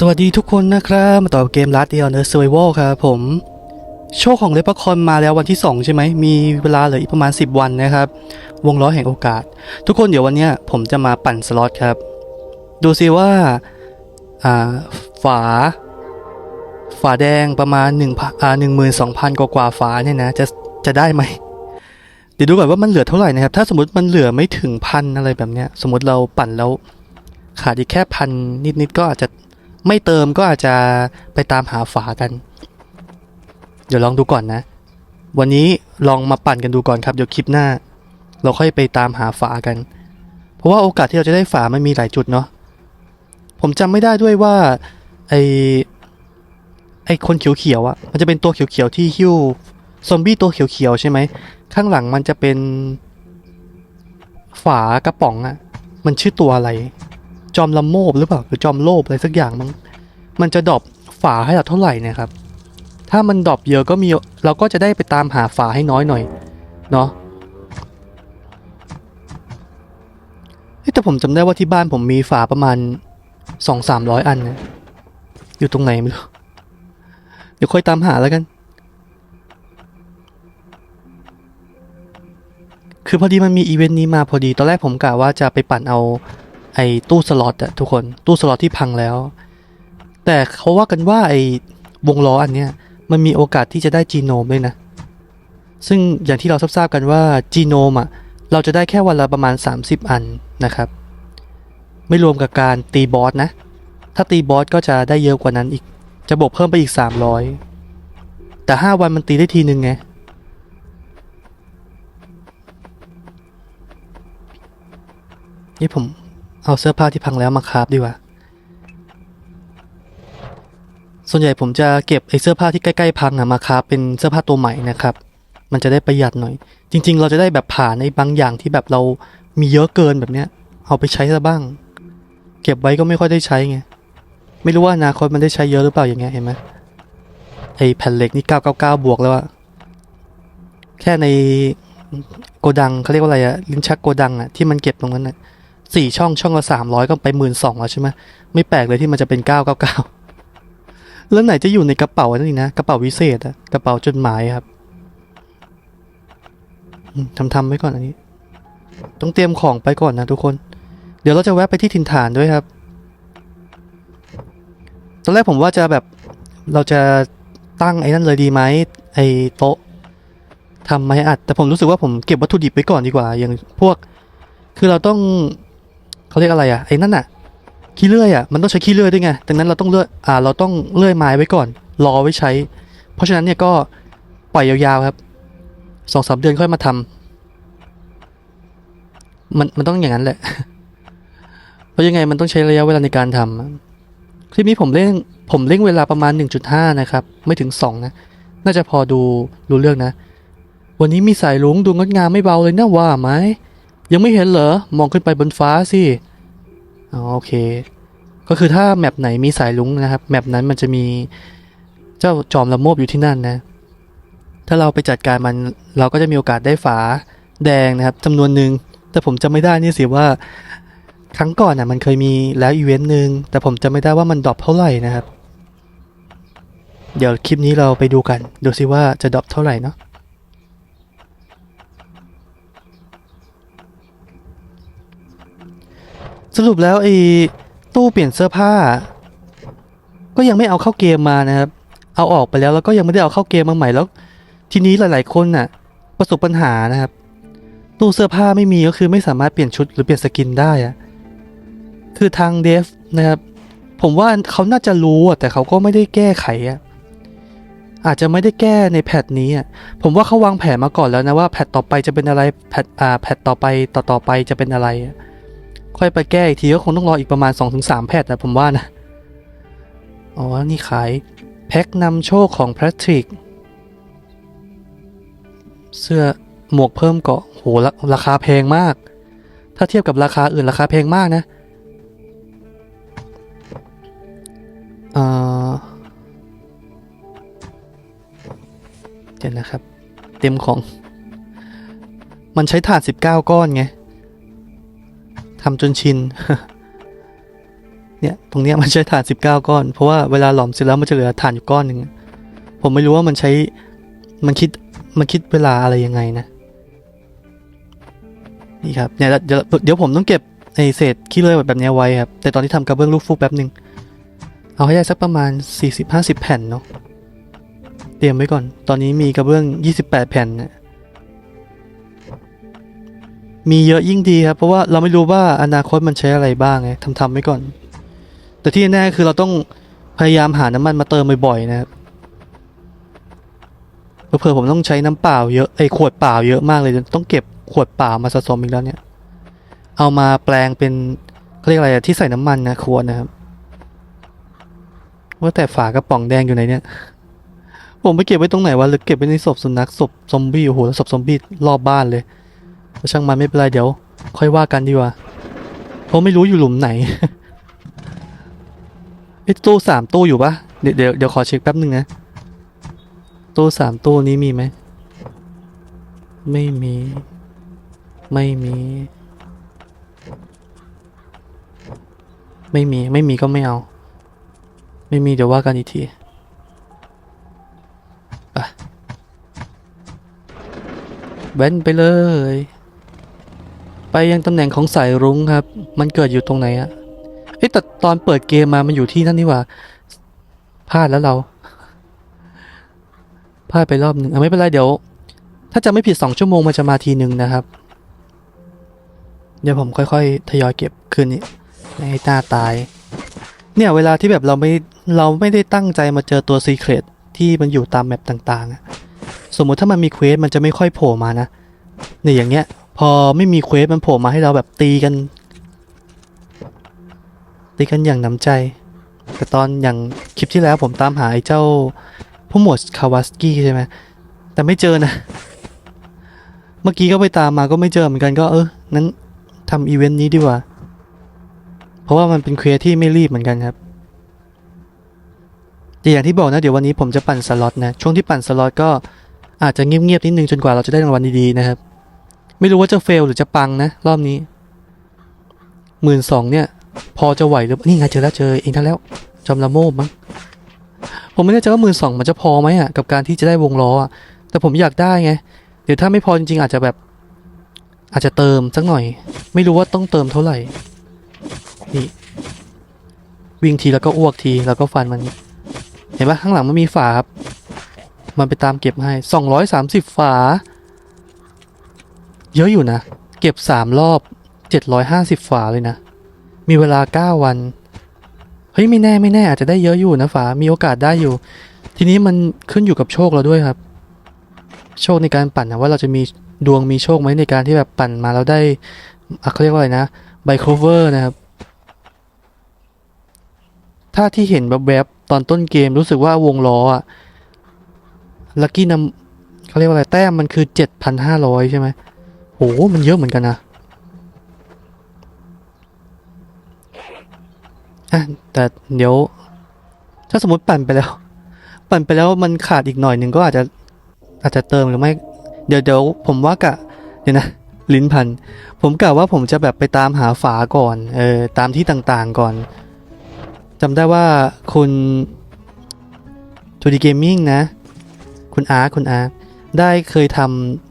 สวัสดีทุกคนนะครับ มาต่อเกม Last Day on Earth Survival ครับผม โชคของเลปคอนมาแล้ววันที่ 2 ใช่ไหม มีเวลาเหลืออีกประมาณ 10 วันนะครับ วงล้อแห่งโอกาส ทุกคนเดี๋ยววันนี้ผมจะมาปั่นสล็อตครับ ดูซิว่าฝา ฝาแดงประมาณ1พันอ่า12,000กว่ากว่าฝาเนี่ยนะจะจะได้ไหมเดี๋ยวดูก่อนว่ามันเหลือเท่าไหร่นะครับ ถ้าสมมติมันเหลือไม่ถึงพันอะไรแบบเนี้ย สมมติเราปั่นแล้วขาดอีกแค่พันนิดๆก็อาจจะ ไม่เติมก็อาจจะไปตามหาฝากัน เดี๋ยวลองดูก่อนนะ วันนี้ลองมาปั่นกันดูก่อนครับ เดี๋ยวคลิปหน้า เราค่อยไปตามหาฝากัน เพราะว่าโอกาสที่เราจะได้ฝามันมีหลายจุดเนาะ ผมจำไม่ได้ด้วยว่าไอไอคนเขียวๆอะ่ะ มันจะเป็นตัวเขียวๆที่หิ้วซอมบี้ตัวเขียวๆใช่ไหม ข้างหลังมันจะเป็น ฝากระป๋องอะ่ะ มันชื่อตัวอะไร จอมละโมบหรือเปล่าหรือจอมโลภอะไรสักอย่างมั้งมันจะดรอปฝาให้เราเท่าไหร่นะครับ ถ้ามันดรอปเยอะก็มีเราก็จะได้ไปตามหาฝาให้น้อยหน่อยเนาะแต่ผมจำได้ว่าที่บ้านผมมีฝาประมาณสองสามร้อยอันนะอยู่ตรงไหนไม่รู้เดี๋ยวค่อยตามหาแล้วกัน คือพอดีมันมีอีเวนต์นี้มาพอดี ตอนแรกผมกะว่าจะไปปั่นเอา ไอ้ตู้สล็อตอะทุกคนตู้สล็อตที่พังแล้ว แต่เขาว่ากันว่าไอ้วงล้ออันเนี้ยมันมีโอกาสที่จะได้จีโนมด้วยนะ ซึ่งอย่างที่เราทราบกันว่าจีโนมอะเราจะได้แค่วันละประมาณ 30 อันนะครับ ไม่รวมกับการตีบอสนะ ถ้าตีบอสก็จะได้เยอะกว่านั้นอีก จะบวกเพิ่มไปอีก 300 แต่ 5 วันมันตีได้ทีหนึ่งไงนี่ผม เอาเสื้อผ้าที่พังแล้วมาคราฟดีกว่า ส่วนใหญ่ผมจะเก็บไอ้เสื้อผ้าที่ใกล้ๆพังอะมาคราฟเป็นเสื้อผ้าตัวใหม่นะครับ มันจะได้ประหยัดหน่อย จริง ๆ เราจะได้แบบผ่านในบางอย่างที่แบบเรามีเยอะเกินแบบเนี้ย เอาไปใช้ซะบ้าง เก็บไว้ก็ไม่ค่อยได้ใช้ไง ไม่รู้ว่าอนาคตมันได้ใช้เยอะหรือเปล่าอย่างเงี้ยเห็นไหมไอ้แผ่นเหล็กนี่ 999 บวกแล้วอะแค่ในโกดังเขาเรียกว่าอะไรอะลิ้นชักโกดังอะที่มันเก็บตรงนั้นอะ สี่ช่องช่องละสามร้อยก็ไปหมื่นสองแล้วใช่ไหมไม่แปลกเลยที่มันจะเป็นเก้าเก้าเก้าแล้วไหนจะอยู่ในกระเป๋านั่นอีกนะกระเป๋าวิเศษอะกระเป๋าจดหมายครับทำทำไว้ก่อนอันนี้ ต้องเตรียมของไปก่อนนะทุกคน เดี๋ยวเราจะแวะไปที่ถิ่นฐานด้วยครับ ตอนแรกผมว่าจะแบบเราจะตั้งไอ้นั่นเลยดีไหมไอ้โต๊ะทำไม้อัด แต่ผมรู้สึกว่าผมเก็บวัตถุดิบไว้ก่อนดีกว่า อย่างพวก คือเราต้อง เขาเรียกอะไรอะไอ้นั่นอะขี้เลื่อยอะมันต้องใช้ขี้เลื่อยด้วยไงดังนั้นเราต้องเลื่อยอ่าเราต้องเลื่อยไม้ไว้ก่อนรอไว้ใช้ เพราะฉะนั้นเนี่ยก็ปล่อยยาวๆครับสองสามเดือนค่อยมาทำมันมันต้องอย่างนั้นแหละ เพราะยังไงมันต้องใช้ระยะเวลาในการทำอะคลิปนี้ผมเล่นผมเล่นเวลาประมาณ 1.5 นะครับ ไม่ถึง 2 นะ น่าจะพอดูรู้เรื่องนะ วันนี้มีสายลุงดูงดงามไม่เบาเลยนะว่าไหม ยังไม่เห็นเหรอ มองขึ้นไปบนฟ้าสิอ๋อโอเค ก็คือถ้าแมปไหนมีสายลุงนะครับ แมปนั้นมันจะมีเจ้าจอมละโมบอยู่ที่นั่นนะ ถ้าเราไปจัดการมันเราก็จะมีโอกาสได้ฝาแดงนะครับจำนวนหนึ่ง แต่ผมจำไม่ได้นี่สิว่าครั้งก่อนน่ะมันเคยมีแล้วอีเวนต์หนึ่งแต่ผมจำไม่ได้ว่ามันดรอปเท่าไหร่นะครับ เดี๋ยวคลิปนี้เราไปดูกัน ดูสิว่าจะดรอปเท่าไหร่เนาะ สรุปแล้วไอ้ตู้เปลี่ยนเสื้อผ้า ก็ยังไม่เอาเข้าเกมมานะครับ เอาออกไปแล้วแล้วก็ยังไม่ได้เอาเข้าเกมมาใหม่แล้ว ทีนี้หลาย ๆ คนน่ะ ประสบปัญหานะครับ ตู้เสื้อผ้าไม่มีก็คือไม่สามารถเปลี่ยนชุดหรือเปลี่ยนสกินได้อะคือทางเดฟนะครับ ผมว่าเขาน่าจะรู้แต่เขาก็ไม่ได้แก้ไขอะอาจจะไม่ได้แก้ในแพทนี้อะผมว่าเขาวางแผนมาก่อนแล้วนะว่าแพทต่อไปจะเป็นอะไร แพทอ่าแพทต่อไปต่อต่อไปจะเป็นอะไร ค่อยไปแก้อีกทีก็คงต้องรออีกประมาณ 2-3 แพทย์นะผมว่านะ อ๋อ นี่ขาย แพ็คนำโชคของแพทริก เสื้อหมวกเพิ่มเกาะโหราราคาแพงมาก ถ้าเทียบกับราคาอื่นราคาแพงมากนะเอ่อเดี๋ยวนะครับ เต็มของ มันใช้ถ่าน19 ก้อนไง ทำจนชิน เนี่ย ตรงเนี้ยมันใช้ถ่าน 19 ก้อน เพราะว่าเวลาหลอมเสร็จแล้วมันจะเหลือถ่านอยู่ก้อนหนึ่ง ผมไม่รู้ว่ามันใช้ มันคิด มันคิดเวลาอะไรยังไงนะ นี่ครับ เนี่ยเดี๋ยวเดี๋ยวผมต้องเก็บไอเศษขี้เลื่อยแบบนี้ไว้ครับ แต่ตอนที่ทำกระเบื้องลูกฟูกแป๊บหนึ่งเอาให้ได้สักประมาณ 40-50 แผ่นเนาะ เตรียมไว้ก่อน ตอนนี้มีกระเบื้อง 28 แผ่นนะ มีเยอะยิ่งดีครับ เพราะว่าเราไม่รู้ว่าอนาคตมันใช้อะไรบ้างไงทำทำไว้ก่อน แต่ที่แน่คือเราต้องพยายามหาน้ำมันมาเติมบ่อยๆนะครับเผื่อผมต้องใช้น้ำเปล่าเยอะไอยขวดเปล่าเยอะมากเลยต้องเก็บขวดเปล่ามาสะสมอีกแล้วเนี่ย เอามาแปลงเป็นเขาเรียกอะไรอะที่ใส่น้ำมันนะขวดนะครับว่าแต่ฝากระป๋องแดงอยู่ไหนเนี่ย ผมไปเก็บไว้ตรงไหนวะหรือเก็บไว้ในศพสุนัขศพซอมบี้โอ้โหศพซอมบี้รอบบ้านเลย ช่างมันไม่เป็นไรเดี๋ยว ค่อยว่ากันดีกว่า เพราะไม่รู้อยู่หลุมไหนไอ้ตู้สามตู้อยู่ปะเดี๋ยวเดี๋ยวขอเช็คแป๊บหนึ่งนะ ตู้สามตู้นี้มีไหม ไม่มี ไม่มี ไม่มี ไม่มีก็ไม่เอา ไม่มีเดี๋ยวว่ากันอีกทีไปแว้นไปเลย ไปยังตำแหน่งของสายรุ้งครับ มันเกิดอยู่ตรงไหนอะเอ๊ะแต่ตอนเปิดเกมมามันอยู่ที่นั่นนี่หว่าพลาดแล้วเราพลาดไปรอบหนึ่งไม่เป็นไรเดี๋ยว ถ้าจะไม่ผิดสองชั่วโมงมันจะมาทีหนึ่งนะครับ เดี๋ยวผมค่อยๆ ทยอยเก็บคืนนี้ให้ตาตาย เนี่ยเวลาที่แบบเราไม่เราไม่ได้ตั้งใจมาเจอตัวซีเครตที่มันอยู่ตามแมปต่างๆ สมมุติถ้ามันมีเควสมันจะไม่ค่อยโผล่มานะเนี่ยอย่างเงี้ย พอไม่มีเควสมันโผล่มาให้เราแบบตีกัน ตีกันอย่างน้ำใจ แต่ตอนอย่างคลิปที่แล้วผมตามหาไอ้เจ้าผู้หมวดคาวาสกี้ใช่ไหมแต่ไม่เจอนะ เมื่อกี้ก็ไปตามมาก็ไม่เจอเหมือนกันก็เออนั้นทำอีเวนต์นี้ดีกว่า เพราะว่ามันเป็นเควสที่ไม่รีบเหมือนกันครับแต่อย่างที่บอกนะเดี๋ยววันนี้ผมจะปั่นสล็อตนะ ช่วงที่ปั่นสล็อตก็อาจจะเงียบๆนิดนึงจนกว่าเราจะได้รางวัลดีๆนะครับ ไม่รู้ว่าจะเฟลหรือจะปังนะ รอบนี้หมื่นสองเนี่ย พอจะไหวหรือนี่ไงเจอแล้วเจอเองทั้งแล้วจอมละโมบมั้งผมไม่แน่ใจว่าหมื่นสองมันจะพอไหมอะกับการที่จะได้วงล้ออะแต่ผมอยากได้ไงเดี๋ยวถ้าไม่พอจริงๆอาจจะแบบ อาจจะเติมสักหน่อย ไม่รู้ว่าต้องเติมเท่าไหร่ นี่ วิ่งทีแล้วก็อ้วกทีแล้วก็ฟันมัน เห็นปะข้างหลังมันมีฝาครับ มันไปตามเก็บให้สองร้อยสามสิบฝา เยอะอยู่นะ เก็บสามรอบเจ็ดร้อยห้าสิบฝาเลยนะ มีเวลาเก้าวัน เฮ้ย ไม่แน่ไม่แน่อาจจะได้เยอะอยู่นะฝา มีโอกาสได้อยู่ ทีนี้มันขึ้นอยู่กับโชคเราด้วยครับ โชคในการปั่นนะว่าเราจะมีดวงมีโชคไหมในการที่แบบปั่นมาแล้วได้เขาเรียกว่าอะไรนะไบโคเวอร์นะครับ ถ้าที่เห็นแบบแบบตอนต้นเกมรู้สึกว่าวงล้ออะลักกี้นำเขาเรียกว่าอะไรแต้มมันคือเจ็ดพันห้าร้อยใช่ไหม โอ้มันเยอะเหมือนกันนะอะแต่เดี๋ยว ถ้าสมมติปั่นไปแล้ว ปั่นไปแล้วมันขาดอีกหน่อยหนึ่งก็อาจจะอาจจะเติมหรือไม่ เดี๋ยวเดี๋ยวผมว่ากะเดี๋ยวนะลิ้นพัน ผมกะว่าผมจะแบบไปตามหาฝาก่อน เออ ตามที่ต่างๆก่อนจำได้ว่าคุณทูดีเกมมิ่งนะ คุณอาร์คุณอาร์ได้เคยทำ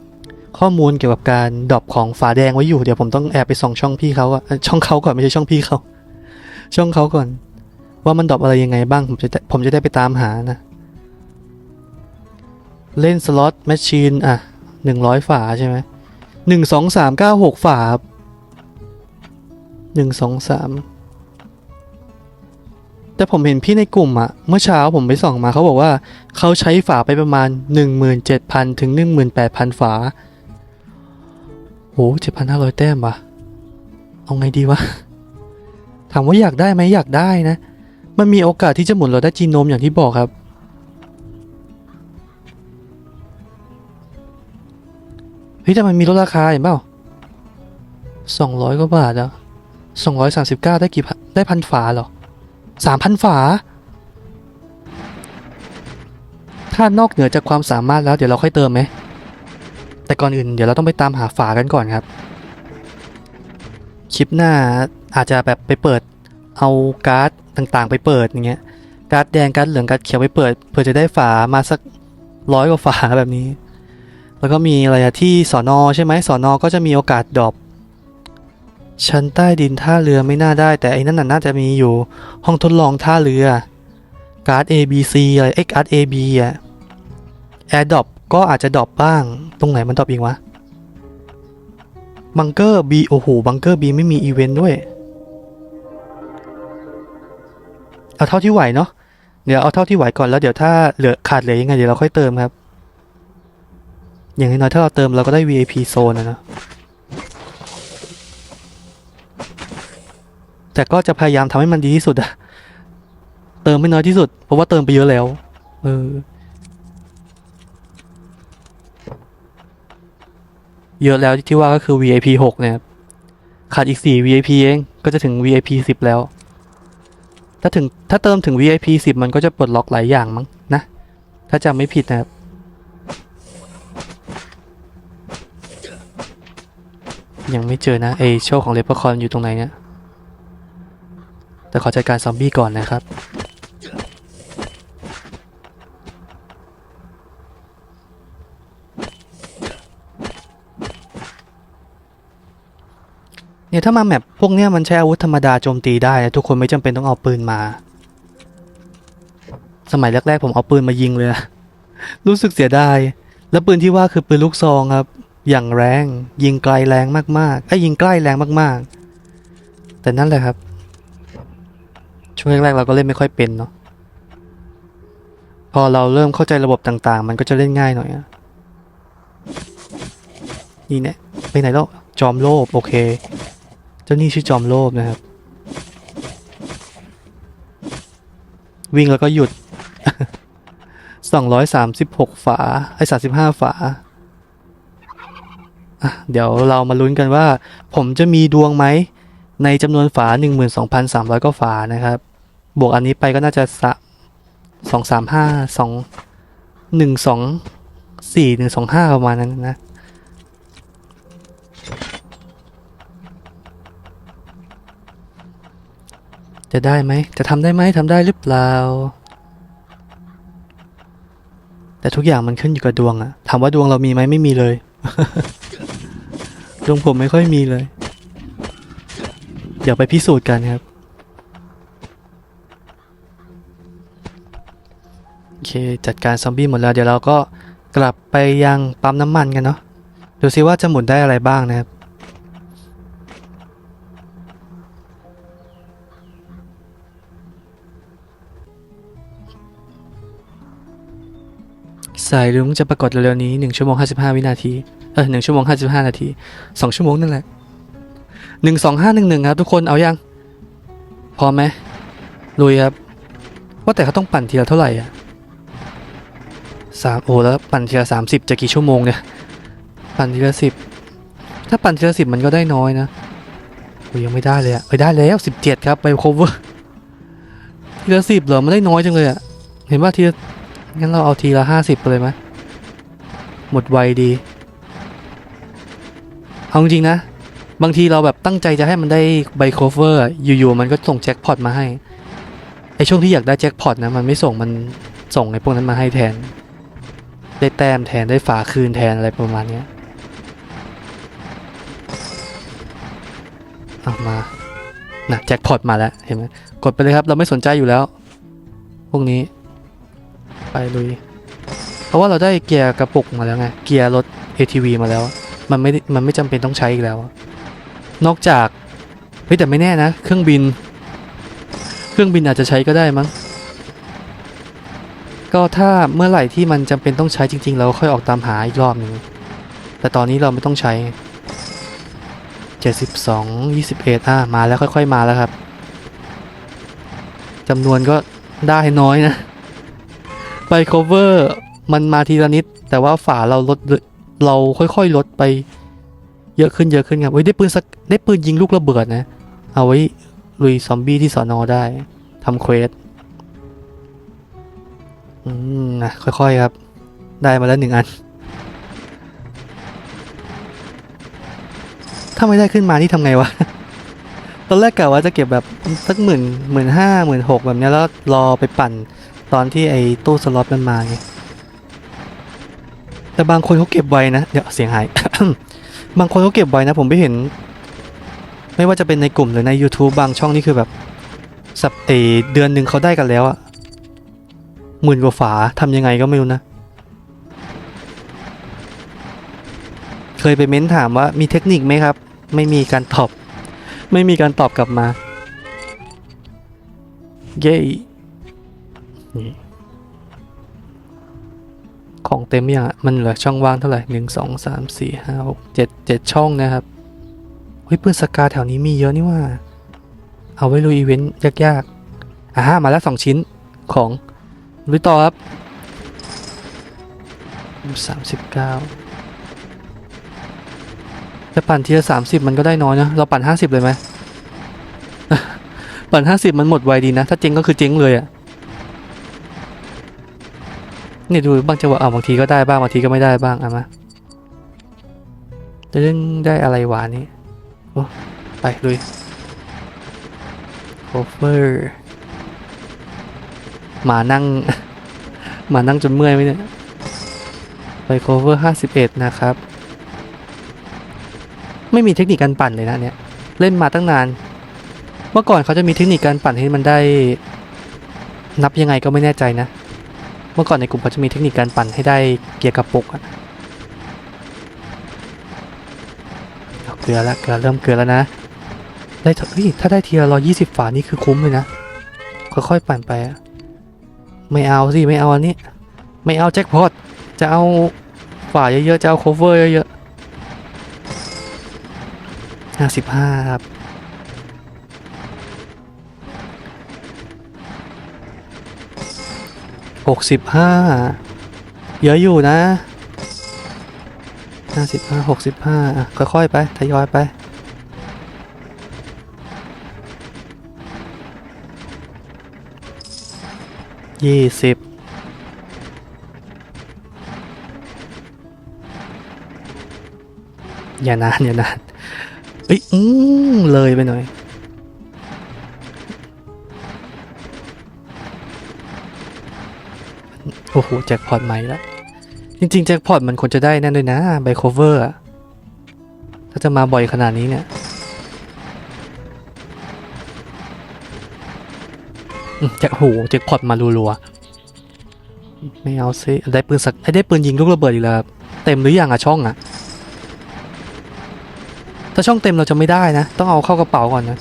ข้อมูลเกี่ยวกับการดรอปของฝาแดงไว้อยู่ เดี๋ยวผมต้องแอบไปส่องช่องพี่เขาอะช่องเขาก่อนไม่ใช่ช่องพี่เขาช่องเขาก่อน ว่ามันดรอปอะไรยังไงบ้าง ผมจะได้ผมจะได้ไปตามหานะ เล่นสล็อตแมชชีนอะหนึ่งร้อยฝาใช่ไหมหนึ่งสองสามเก้าหกฝาหนึ่งสองสามแต่ผมเห็นพี่ในกลุ่มอะเมื่อเช้าผมไปส่องมาเขาบอกว่า เขาใช้ฝาไปประมาณ 17,000 ถึง 18,000 ฝา โห7,500แต้มวะเอาไงดีวะ ถามว่าอยากได้ไหมอยากได้นะ มันมีโอกาสที่จะหมุนเราได้จีโนมอย่างที่บอกครับ เฮ้ยแต่มันมีลดราคาเห็นเปล่า200กว่าบาทอะ239ได้กี่ได้พันฝาเหรอสามพันฝา ถ้านอกเหนือจากความสามารถแล้วเดี๋ยวเราค่อยเติมไหม แต่ก่อนอื่นเดี๋ยวเราต้องไปตามหาฝากันก่อนครับ คลิปหน้าอาจจะแบบไปเปิดเอาการ์ดต่างๆ ไปเปิดอย่างเงี้ย การ์ดแดงการ์ดเหลืองการ์ดเขียวไปเปิดเพื่อจะได้ฝามาสักร้อยกว่าฝาแบบนี้ แล้วก็มีอะไรที่สอนอใช่ไหมสอนอก็จะมีโอกาสดรอปชั้นใต้ดินท่าเรือไม่น่าได้ แต่ไอ้นั่นน่ะน่าจะมีอยู่ห้องทดลองท่าเรือการ์ด A B C อะไรเอ็กการ์ด A B อะแอร์ดรอป ก็อาจจะดรอปบ้าง ตรงไหนมันดรอปอีกวะ บังเกอร์ B โอ้โห บังเกอร์ B ไม่มีอีเวนต์ด้วย เอาเท่าที่ไหวเนาะ เดี๋ยวเอาเท่าที่ไหวก่อนแล้วเดี๋ยวถ้าเหลือขาดเหลือยังไงเดี๋ยวเราค่อยเติมครับ อย่างน้อยๆถ้าเราเติมเราก็ได้ VIP โซนนะเนอะแต่ก็จะพยายามทำให้มันดีที่สุดอะเติมไม่น้อยที่สุด เพราะว่าเติมไปเยอะแล้ว เออ เยอะแล้วที่ว่าก็คือ VIP 6นะครับขาดอีก 4 VIP เองก็จะถึง VIP 10 แล้ว ถ้าถึงถ้าเติมถึง VIP 10 มันก็จะปลดล็อกหลายอย่างมั้งนะ ถ้าจำไม่ผิดนะครับยังไม่เจอนะไอโชว์ของเลปเปอร์คอนอยู่ตรงไหนเนี่ยแต่ขอจัดการซอมบี้ก่อนนะครับ เนี่ยถ้ามาแมปพวกเนี้ยมันใช้อาวุธธรรมดาโจมตีได้นะทุกคนไม่จำเป็นต้องเอาปืนมา สมัยแรกๆผมเอาปืนมายิงเลยรู้สึกเสียดาย แล้วปืนที่ว่าคือปืนลูกซองครับ อย่างแรง ยิงไกลแรงมากๆไอ้ยยิงใกล้แรงมากๆ แต่นั่นแหละครับ ช่วงแรกๆเราก็เล่นไม่ค่อยเป็นเนาะ พอเราเริ่มเข้าใจระบบต่างๆ มันก็จะเล่นง่ายหน่อยอะนี่เนี่ยไปไหนแล้วจอมโลภโอเค เจ้านี่ชื่อจอมโลภนะครับ วิ่งแล้วก็หยุด 236 ฝา ไอ้ 35 ฝา เดี๋ยวเรามาลุ้นกันว่า ผมจะมีดวงไหม ในจำนวนฝา 12,300 ก็ฝานะครับ บวกอันนี้ไปก็น่าจะสะสองสามห้าสองหนึ่งสองสี่หนึ่งสองห้าประมาณนั้นนะ จะได้ไหม จะทำได้ไหมทำได้หรือเปล่า แต่ทุกอย่างมันขึ้นอยู่กับดวงอะถามว่าดวงเรามีไหมไม่มีเลย ดวงผมไม่ค่อยมีเลย เดี๋ยวไปพิสูจน์กันครับ โอเค จัดการซอมบี้หมดแล้ว เดี๋ยวเราก็กลับไปยังปั๊มน้ำมันกันเนาะ ดูซิว่าจะหมุนได้อะไรบ้างนะครับ สายรุ้งจะปรากฏเร็วๆนี้1ชั่วโมง55 วินาที เออ1ชั่วโมง 55 นาที 2 ชั่วโมงนั่นแหละ 12511 ครับทุกคนเอายัง พร้อมไหมลุยครับ ว่าแต่เขาต้องปั่นทีละเท่าไหร่อะสามโอ้แล้วปั่นทีละสามสิบจะกี่ชั่วโมงเนี่ย ปั่นทีละสิบถ้าปั่นทีละสิบมันก็ได้น้อยนะโอ้ยยังไม่ได้เลยอะไปได้แล้วสิบเจ็ดครับไป cover ทีละสิบเหรอมันได้น้อยจังเลยอะเห็นว่าทีละ งั้นเราเอาทีละห้าสิบไปเลยไหมหมดไวดี เอาจริงนะ บางทีเราแบบตั้งใจจะให้มันได้ใบโคเวอร์อยู่ๆมันก็ส่งแจ็คพอตมาให้ ไอช่วงที่อยากได้แจ็คพอตนะ มันไม่ส่งมันส่งไอพวกนั้นมาให้แทน ได้แต้มแทนได้ฝาคืนแทนอะไรประมาณนี้ยเอามานะแจ็คพอตมาแล้วเห็นไหมกดไปเลยครับ เราไม่สนใจอยู่แล้ว พวกนี้ ไปลุย เพราะว่าเราได้เกียร์กระปุกมาแล้วไง เกียร์รถ ATV มาแล้ว มันไม่ มันไม่จำเป็นต้องใช้อีกแล้ว นอกจาก เฮ้ยแต่ไม่แน่นะ เครื่องบิน เครื่องบินอาจจะใช้ก็ได้มั้ง ก็ถ้าเมื่อไหร่ที่มันจำเป็นต้องใช้จริง ๆ เราค่อยออกตามหาอีกรอบหนึ่ง แต่ตอนนี้เราไม่ต้องใช้ 72 21อะมาแล้วค่อย ๆ มาแล้วครับจำนวนก็ได้น้อยนะ ไป cover มันมาทีละนิด แต่ว่าฝาเราลดเราค่อยๆลดไป เยอะขึ้นเยอะขึ้นครับเฮ้ยได้ปืนสักได้ปืนยิงลูกระเบิดนะ เอาไว้ลุยซอมบี้ที่สอนอได้ทำเควสอืมนะค่อยๆครับ ได้มาแล้วหนึ่งอัน ถ้าไม่ได้ขึ้นมานี่ทำไงวะ ตอนแรกกะว่าจะเก็บแบบสักหมื่นหมื่นห้าหมื่นหกแบบนี้แล้วรอไปปั่น ตอนที่ไอ้ตู้สล็อตมันมาไงแต่บางคนเขาเก็บไว้นะ เดี๋ยวเสียงหาย บางคนเขาเก็บไว้นะ ผมไปเห็น ไม่ว่าจะเป็นในกลุ่มหรือใน YouTube บางช่องนี่คือแบบ สัปเอเดือนหนึ่งเขาได้กันแล้วอะหมื่นกว่าฝาทำยังไงก็ไม่รู้นะ เคยไปเม้นถามว่ามีเทคนิคไหมครับ ไม่มีการตอบ ไม่มีการตอบกลับมา เย้ นี่ของเต็มยังอะมันเหลือช่องว่างเท่าไหร่หนึ่งสองสามสี่ห้าหกเจ็ดเจ็ดช่องนะครับเฮ้ยปืนสกาแถวนี้มีเยอะนี่ว่า เอาไว้ลุยอีเวนต์ยากๆอ่ามาแล้วสองชิ้นของลุยต่อครับสามสิบเก้าจะปั่นทีละสามสิบมันก็ได้น้อยนะเราปั่นห้าสิบเลยไหมปั่นห้าสิบมันหมดไวดีนะ ถ้าเจ๊งก็คือเจ๊งเลยอะ่ะนี่ดูบางจังหวะเอาบางทีก็ได้บ้างบางทีก็ไม่ได้บ้างเอามาจะเล่นได้อะไรหวานนี้โอ้ไปลุยโคเวอร์มานั่ง มานั่งจนเมื่อยไหมเนี่ยไปโคเวอร์ห้าสิบเอ็ดนะครับ ไม่มีเทคนิคการปั่นเลยนะเนี่ย เล่นมาตั้งนาน เมื่อก่อนเขาจะมีเทคนิคการปั่นให้มันได้ นับยังไงก็ไม่แน่ใจนะ เมื่อก่อนในกลุ่มเขาจะมีเทคนิคการปั่นให้ได้เกียร์กระปุกอะเกลือแล้วเกลือเริ่มเกลือแล้วนะ ได้เฮ้ยถ้าได้ทีละร้อยี่สิบฝานี่คือคุ้มเลยนะ ค่อยๆปั่นไปอะไม่เอาสิไม่เอาอันนี้ ไม่เอาแจ็คพอตจะเอาฝาเยอะๆจะเอาโคเวอร์เยอะๆห้าสิบห้าครับ หกสิบห้าเยอะอยู่นะห้าสิบห้าหกสิบห้าอะค่อยๆไป ทยอยไป ยี่สิบอย่านานอย่านานเอ้ยอืมเลยไปหน่อย โอ้โหแจ็คพอตใหม่แล้วจริงๆแจ็คพอตมันควรจะได้นั่นด้วยนะไบโคเวอร์ถ้าจะมาบ่อยขนาดนี้เนี่ยแจ็คโหแจ็คพอตมารัวๆไม่เอาซิได้ปืนสักได้ปืนยิงลูกระเบิดอีกแล้วเต็มหรือยังอะช่องอะถ้าช่องเต็มเราจะไม่ได้นะ ต้องเอาเข้ากระเป๋าก่อนนะ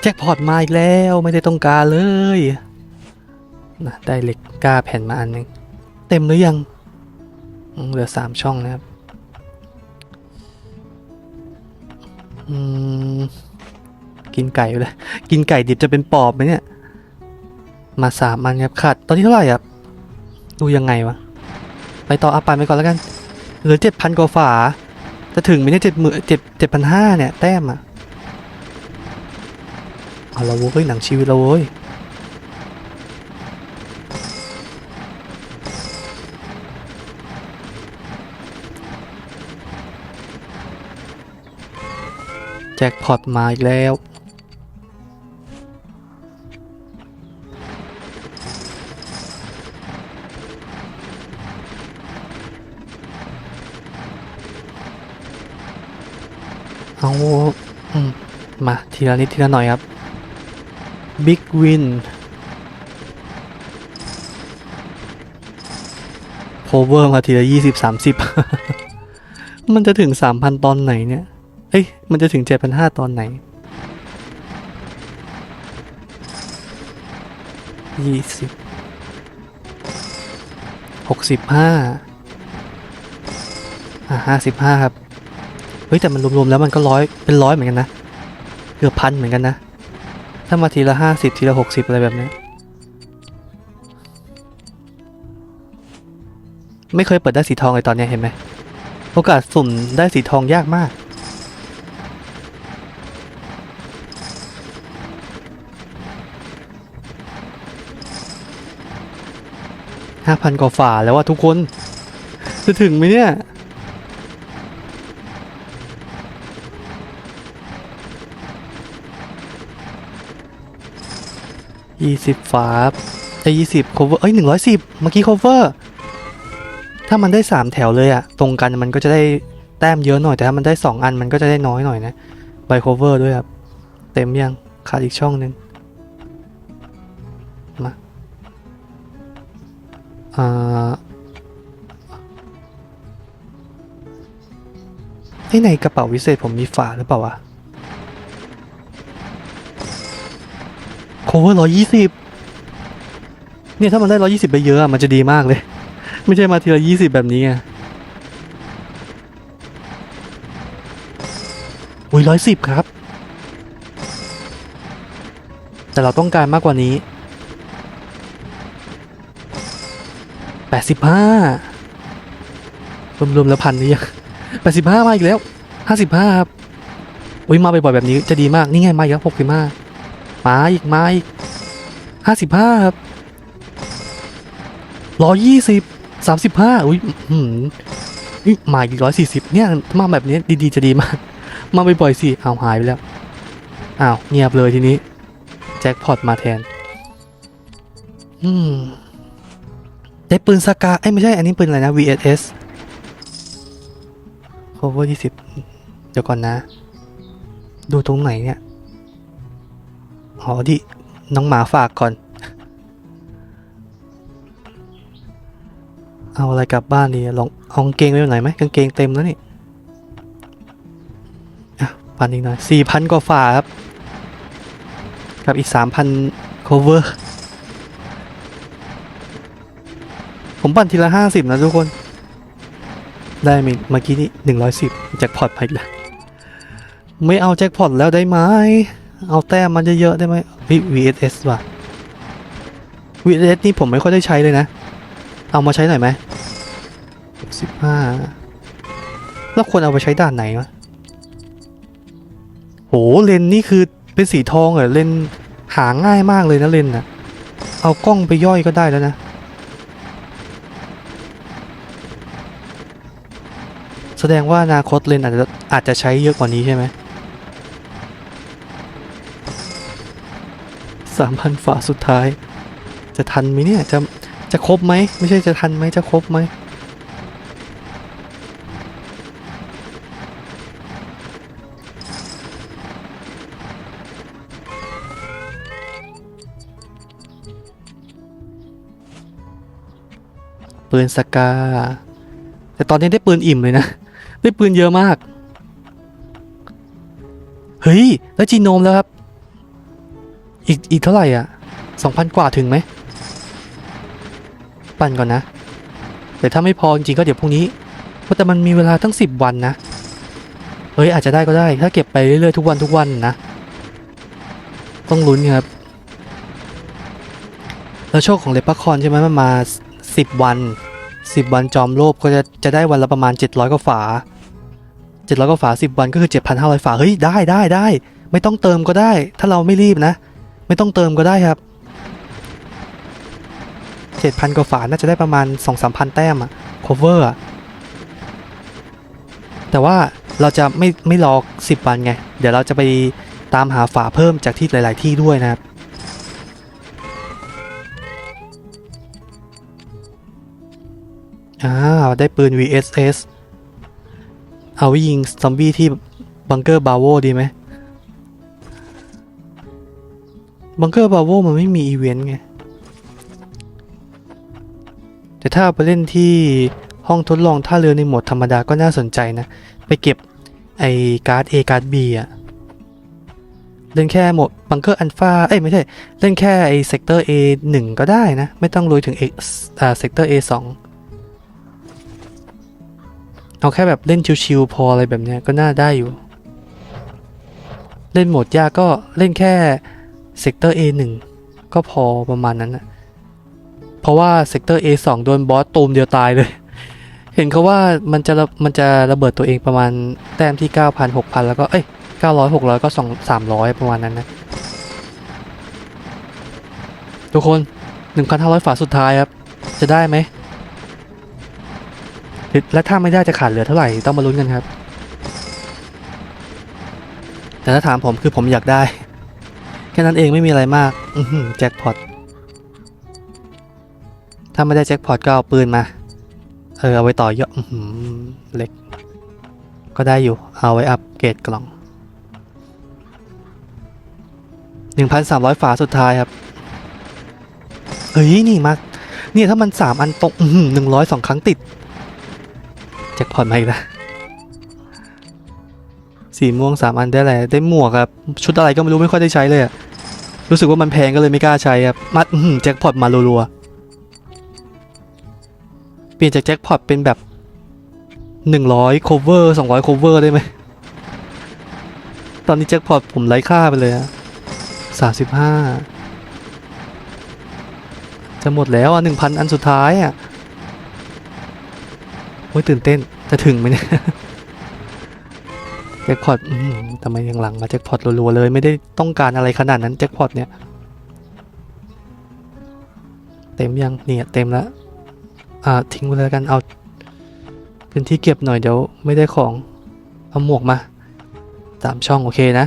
แจ็คพอตมาอีกแล้วไม่ได้ต้องการเลยนะได้เหล็กกาแผ่นมาอันหนึง เต็มหรือยัง เหลือสามช่องนะครับอืมกินไก่ไปเลยกินไก่ดิบจะเป็นปอบไหมเนี่ย มาสามอันครับขาดตอนนี้เท่าไหร่ครับดูยังไงวะ ไปต่ออาปไปก่อนแล้วกัน เหลือเจ็ดพันกว่าฝา จะถึงไหมเนี่ยเจ็ดหมื่นเจ็ดเจ็ดพันห้าเนี่ย แต้มอะ เอาละเว้ยหนังชีวิตเราเว้ยแจ็คพอตมาอีกแล้ว เอาอืมมา ทีละนิดทีละหน่อยครับ บิ๊กวินโคเวอร์มาทีละยี่สิบสามสิบมันจะถึงสามพันตอนไหนเนี่ย เอ้ย มันจะถึงเจ็ดพันห้าตอนไหนยี่สิบหกสิบห้าอ่าห้าสิบห้าครับ เฮ้ย แต่มันรวมๆแล้วมันก็ร้อยเป็นร้อยเหมือนกันนะ เกือบพันเหมือนกันนะ ถ้ามาทีละห้าสิบทีละหกสิบอะไรแบบนี้ ไม่เคยเปิดได้สีทองเลยตอนเนี้ยเห็นไหม โอกาสสุ่มได้สีทองยากมากห้าพันกว่าฝ่าแล้วว่าทุกคน จะถึงไหมเนี่ย ยี่สิบฝาไอ้ยี่สิบ cover เอ้ยหนึ่งร้อยสิบเมื่อกี้ cover ถ้ามันได้สามแถวเลยอะตรงกันมันก็จะได้แต้มเยอะหน่อยแต่ถ้ามันได้สองอันมันก็จะได้น้อยหน่อยนะใบ cover ด้วยครับ เต็มยังขาดอีกช่องหนึ่งมาอ่าไอ้ในกระเป๋าวิเศษผมมีฝาหรือเปล่าวะ cover ร้อยยี่สิบเนี่ยถ้ามันได้ร้อยี่สิบไปเยอะอะมันจะดีมากเลย ไม่ใช่มาทีละยี่สิบแบบนี้ไงอุ้ยร้อยสิบครับ แต่เราต้องการมากกว่านี้แปดสิบห้ารวมๆแล้วพันนี่ยังแปดสิบห้ามาอีกแล้วห้าสิบห้าครับอุ้ยมาบ่อยๆแบบนี้จะดีมาก นี่ไงมาอีกแล้วหกสิบห้า มาอีกมาอีกห้าสิบห้าครับร้อยยี่สิบสามสิบห้าอุ้ยอื้อหืมมาอีกร้อยสี่สิบเนี่ยมาแบบนี้ดีๆจะดีมาก มาบ่อยๆสิเอาหายไปแล้วอ้าวเงียบเลยทีนี้ แจ็คพอตมาแทน อืมได้ปืนสกาเอ้ยไม่ใช่อันนี้ปืนอะไรนะ VSS cover ยี่สิบเดี๋ยวก่อนนะ ดูตรงไหนเนี่ย อ๋อดิน้องหมาฝากก่อน เอาอะไรกลับบ้านดีลองเอากางเกงไว้หนไหมกางเกงเต็มแล้วนี่อะพันอีกหน่อยสี่พันกว่าฝาครับ กับอีกสามพัน cover ผมปั่นทีละห้าสิบนะทุกคน ได้มีเมื่อกี้นี่หนึ่งร้อยสิบแจ็คพอตไปอีกแล้ว ไม่เอาแจ็คพอตแล้วได้ไหม เอาแต้มมันเยอะๆได้ไหมเฮ้ย VSS ว่ะ VSS นี่ผมไม่ค่อยได้ใช้เลยนะ เอามาใช้หน่อยไหมสิบห้าแล้วควรเอาไปใช้ด่านไหนวะโหเลนนี่คือเป็นสีทองเหรอเลนหาง่ายมากเลยนะเลนส์นะเอากล้องไปย่อยก็ได้แล้วนะแสดงว่าอนาคตเลนอาจจะอาจจะใช้เยอะกว่านี้ใช่ไหม สามพันฝาสุดท้าย จะทันไหมเนี่ย จะ จะครบไหม ไม่ใช่จะทันไหม จะครบไหม ปืนสกา แต่ตอนนี้ได้ปืนอิ่มเลยนะ ได้ปืนเยอะมาก เฮ้ย แล้วจีโนมแล้วครับ อีกอีกเท่าไหร่อะสองพันกว่าถึงไหม ปั่นก่อนนะ แต่ถ้าไม่พอจริงๆก็เดี๋ยวพรุ่งนี้เพราะแต่มันมีเวลาตั้งสิบวันนะ เฮ้ยอาจจะได้ก็ได้ ถ้าเก็บไปเรื่อยๆทุกวันทุกวันนะ ต้องลุ้นครับ แล้วโชคของเลปาคอนใช่ไหมมันมาสิบวันสิบวันจอมโลภก็จะจะได้วันละประมาณเจ็ดร้อยกว่าฝาเจ็ดร้อยกว่าฝาสิบวันก็คือเจ็ดพันห้าร้อยฝา เฮ้ยได้ได้ได้ ไม่ต้องเติมก็ได้ ถ้าเราไม่รีบนะ ไม่ต้องเติมก็ได้ครับเจ็ดพันกว่าฝาน่าจะได้ประมาณสองสามพันแต้มอะ cover อะแต่ว่าเราจะไม่ไม่รอสิบวันไง เดี๋ยวเราจะไปตามหาฝาเพิ่มจากที่หลาย ๆ ที่ด้วยนะครับอ้าวได้ปืน VSS เอาว้ยิงซอมบี้ที่บังเกอร์บาโวดีไหม บังเกอร์บาโวมันไม่มีอีเวนต์ไง แต่ถ้าไปเล่นที่ห้องทดลองท่าเรือในโหมดธรรมดาก็น่าสนใจนะ ไปเก็บไอ้การ์ด A การ์ด B อะเล่นแค่โหมดบังเกอร์อัลฟาเอ้ยไม่ใช่ เล่นแค่ไอ้เซกเตอร์ A 1ก็ได้นะ ไม่ต้องลุยถึง X อ่าเซกเตอร์ A 2เอาแค่แบบเล่นชิวๆพออะไรแบบเนี้ยก็น่าได้อยู่ เล่นโหมดยากก็เล่นแค่ เซกเตอร์ A 1 ก็พอประมาณนั้นนะเพราะว่าเซกเตอร์ A2 โดนบอสตูมเดียวตายเลย เห็นเขาว่ามันจะมันจะระเบิดตัวเองประมาณแต้มที่ 9,000 6,000 แล้วก็ เอ้ย 900 600 ก็2 300 ประมาณนั้นนะ ทุกคน 1,500 ฝาสุดท้ายครับ จะได้ไหม และถ้าไม่ได้จะขาดเหลือเท่าไหร่ต้องมาลุ้นกันครับ แต่ถ้าถามผมคือผมอยากได้ ค่นั้นเองไม่มีอะไรมากอืแจ็คพอตถ้าไม่ได้แจ็คพอตก็เอาปืนมา เออเอาไว้ต่อยอดอื้อหือเล็ก ก็ได้อยู่เอาไว้อัปเกรดกล่อง 1,300 ฝาสุดท้ายครับเฮ้ยนี่มาเนี่ยถ้ามันสามอันตกหนึ่งร้อยสองครั้งติดแจ็คพอตมาอีกแล้วสีม่วงสามอันได้อะไรได้หมวกครับ ชุดอะไรก็ไม่รู้ไม่ค่อยได้ใช้เลยอะ รู้สึกว่ามันแพงก็เลยไม่กล้าใช้ครับมัดแจ็คพอตมารัวๆเปลี่ยนจากแจ็คพอตเป็นแบบหนึ่งร้อยโคเวอร์สองร้อยโคเวอร์ได้ไหมตอนนี้แจ็คพอตผมไร้ค่าไปเลยอะสามสิบห้าจะหมดแล้วอะหนึ่งพันอันสุดท้ายอะโอ้ยตื่นเต้นจะถึงไหมเนี่ย จ็คพอตทำไมยังหลังมาแจ็คพอตรัวๆเลยไม่ได้ต้องการอะไรขนาดนั้นแจ็คพอตเนี่ย เต็มยังเนี่ยเต็มแล้วอ่าทิ้งไว้เลยแล้วกันเอาพื้นที่เก็บหน่อยเดี๋ยวไม่ได้ของเอาหมวกมาสามช่องโอเคนะ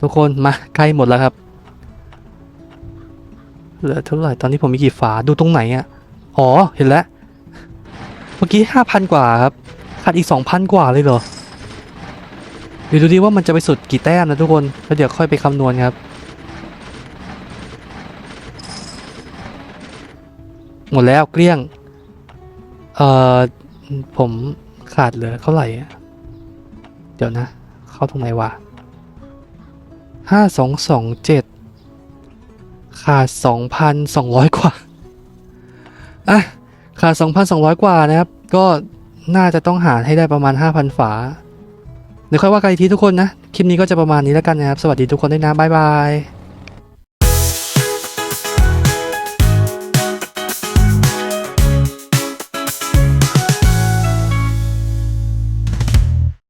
ทุกคนมาใกล้หมดแล้วครับ เหลือเท่าไหร่ตอนนี้ผมมีกี่ฝาดูตรงไหนอะ่ะอ๋อเห็นแล้ว เมื่อกี้ห้าพันกว่าครับขาดอีกสองพันกว่าเลยเหรอ ดี๋ยวดูดิว่ามันจะไปสุดกี่แต้มนะทุกคนแล้วเดี๋ยวค่อยไปคำนวณครับ หมดแล้วเกลี้ยง เอ่อ ผมขาดเหลือเท่าไหร่ เดี๋ยวนะ เข้าตรงไหนวะห้าสองสองเจ็ดขาด2,200กว่า อะ ขาด2,200กว่านะครับ ก็น่าจะต้องหารให้ได้ประมาณ5,000ฝา เดี๋ยวค่อยว่ากันอีกทีทุกคนนะ คลิปนี้ก็จะประมาณนี้แล้วกันนะครับ สวัสดีทุกคนด้วยนะบ๊ายบาย